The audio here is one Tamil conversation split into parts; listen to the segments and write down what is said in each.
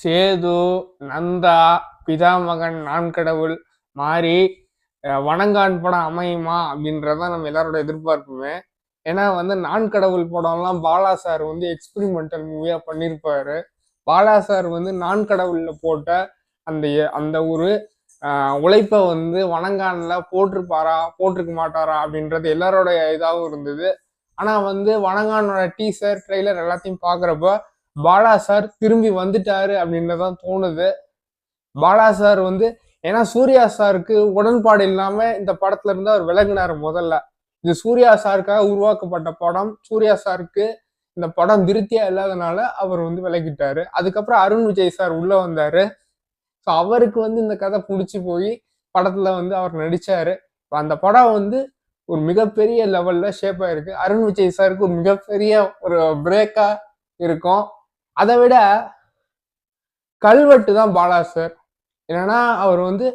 சேது நந்தா பிதாமகன் நான்கடவுள் மாறி வணங்கான் படம் அமையுமா அப்படின்றதான் நம்ம எல்லாரோட எதிர்பார்ப்புமே. ஏன்னா வந்து நான் கடவுள் படம்லாம் பாலா சார் வந்து எக்ஸ்பிரிமெண்டல் மூவியாக பண்ணியிருப்பாரு பாலா சார் வந்து நான் கடவுளில் போட்ட அந்த அந்த ஒரு உழைப்பை வந்து வணங்கான்ல போட்டிருப்பாரா போட்டிருக்க மாட்டாரா அப்படின்றது எல்லாரோட இதாகவும் இருந்தது. ஆனால் வந்து வணங்கானோட டீசர் ட்ரெய்லர் எல்லாத்தையும் பார்க்குறப்ப பாலா சார் திரும்பி வந்துட்டாரு அப்படின்றதான் தோணுது. பாலா சார் வந்து ஏன்னா சூர்யா சாருக்கு உடன்பாடு இல்லாம இந்த படத்துல இருந்து அவர் விலகினார் முதல்ல. இது சூர்யா சாருக்காக உருவாக்கப்பட்ட படம். சூர்யா சாருக்கு இந்த படம் திருப்தியா இல்லாதனால அவர் வந்து விலகிட்டாரு. அதுக்கப்புறம் அருண் விஜய் சார் உள்ள வந்தாரு. ஸோ அவருக்கு வந்து இந்த கதை பிடிச்சி போய் படத்துல வந்து அவர் நடிச்சாரு. அந்த படம் வந்து ஒரு மிகப்பெரிய லெவல்ல ஷேப் ஆயிருக்கு அருண் விஜய் சாருக்கு ஒரு மிகப்பெரிய ஒரு பிரேக்கா இருக்கும். அதை விட கல்வெட்டு தான் பாலா சார். என்னன்னா அவர் வந்து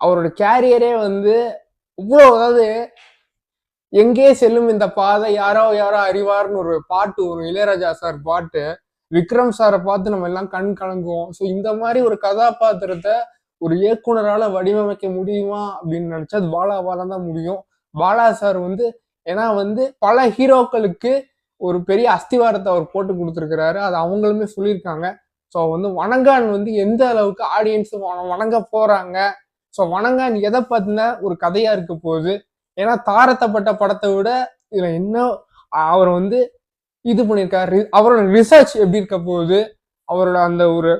அவரோட கேரியரே வந்து இவ்வளோ அதாவது எங்கே செல்லும் இந்த பாதை யாரோ யாரோ அறிவார்னு ஒரு பாட்டு ஒரு இளையராஜா சார் பாட்டு விக்ரம் சாரை பார்த்து நம்ம எல்லாம் கண் கலங்குவோம். ஸோ இந்த மாதிரி ஒரு கதாபாத்திரத்தை ஒரு இயக்குனரால வடிவமைக்க முடியுமா அப்படின்னு நினைச்சா அது பாலாவால தான் முடியும். பாலா சார் வந்து ஏன்னா வந்து பல ஹீரோக்களுக்கு ஒரு பெரிய அஸ்திவாரத்தை அவர் போட்டு கொடுத்துருக்கிறாரு. அது அவங்களுமே சொல்லியிருக்காங்க. ஸோ வந்து வணங்கான் வந்து எந்த அளவுக்கு ஆடியன்ஸ் வணங்க போறாங்க? ஸோ வணங்கான் எதை பத்தின ஒரு கதையா இருக்க போகுது? ஏன்னா தாரத்தப்பட்ட படத்தை விட இதுல என்ன அவர் வந்து இது பண்ணியிருக்காரு. அவரோட ரிசர்ச் எப்படி இருக்க போகுது? அவரோட அந்த ஒரு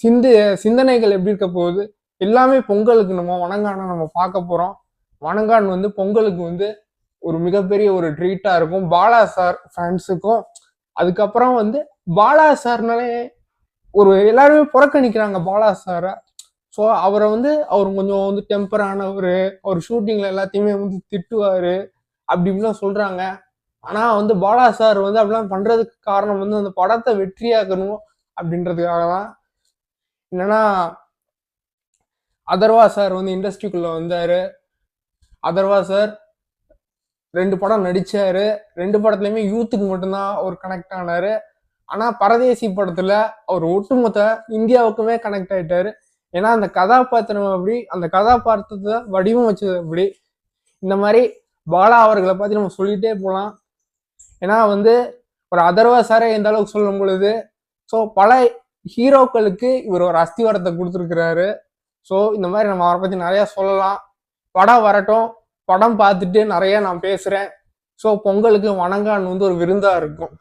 சிந்து சிந்தனைகள் எப்படி இருக்க போகுது? எல்லாமே பொங்கலுக்கு நம்ம வணங்கான நம்ம பார்க்க போறோம். வணங்கான் வந்து பொங்கலுக்கு வந்து ஒரு மிகப்பெரிய ஒரு ட்ரீட்டா இருக்கும். பாலா சார் ஃபேன்ஸுக்கும் அதுக்கப்புறம் வந்து பாலா சார்னாலே ஒரு எல்லாருமே புறக்கணிக்கிறாங்க பாலா சாரை. ஸோ அவரை வந்து அவர் கொஞ்சம் வந்து டெம்பரானவர் அவர் ஷூட்டிங்ல எல்லாத்தையுமே வந்து திட்டுவாரு அப்படி இப்படிலாம் சொல்றாங்க. ஆனா வந்து பாலா சார் வந்து அப்படிலாம் பண்றதுக்கு காரணம் வந்து அந்த படத்தை வெற்றியாக்கணும் அப்படின்றதுக்காக தான் என்னன்னா அதர்வா சார் வந்து இண்டஸ்ட்ரிக்குள்ள வந்தாரு. அதர்வா சார் ரெண்டு படம் நடிச்சாரு. ரெண்டு படத்துலயுமே யூத்துக்கு மட்டும்தான் அவர் கனெக்ட் ஆனாரு. ஆனா பரதேசி படத்துல அவர் ஒட்டுமொத்த இந்தியாவுக்குமே கனெக்ட் ஆயிட்டாரு. ஏன்னா அந்த கதாபாத்திரம் அப்படி அந்த கதாபாத்திரத்தை வடிவம் வச்சது அப்படி. இந்த மாதிரி பாலா அவர்களை பத்தி நம்ம சொல்லிட்டே போகலாம் ஏன்னா வந்து ஒரு அதர்வாசாரே எந்த அளவுக்கு சொல்லும் பொழுது ஸோ பல ஹீரோக்களுக்கு இவர் ஒரு அஸ்திவாரத்தை கொடுத்துருக்கிறாரு. ஸோ இந்த மாதிரி நம்ம அவரை பத்தி நிறைய சொல்லலாம். படம் வரட்டும். படம் பார்த்துட்டு நிறைய நான் பேசுகிறேன் ஸோ பொங்கலுக்கு வணங்கான் வந்து ஒரு விருந்தாக இருக்கும்.